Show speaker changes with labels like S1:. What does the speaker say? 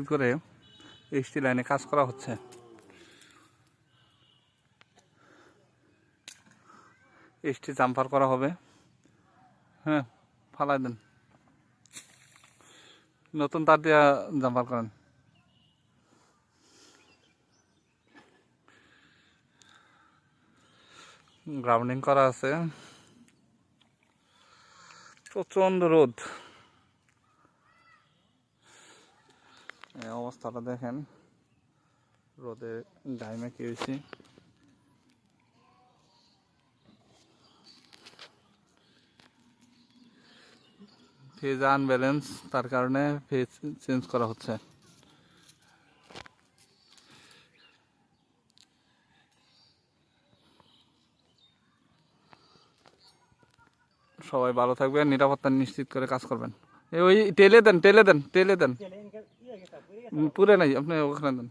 S1: নিশ্চিত করে এইচটি লাইনে কাজ করা হচ্ছে। এইচটি জাম্পার করা হবে। হ্যাঁ ফালাই দেন। নতুন তার দিয়া জাম্পার করেন। গ্রাউন্ডিং করা আছে। প্রচণ্ড রোদ। অবস্থাটা দেখেন। রোদে গাইমে কি হয়েছি? ফেজ আনব্যালেন্স তার কারণে ফেজ চেঞ্জ করা হচ্ছে। সবাই ভালো থাকবেন, নিরাপত্তা নিশ্চিত করে কাজ করবেন। ওই, টেলে দেন টেলে দেন টেলে দেন। পুরে নাই আপনি ওখানে দেন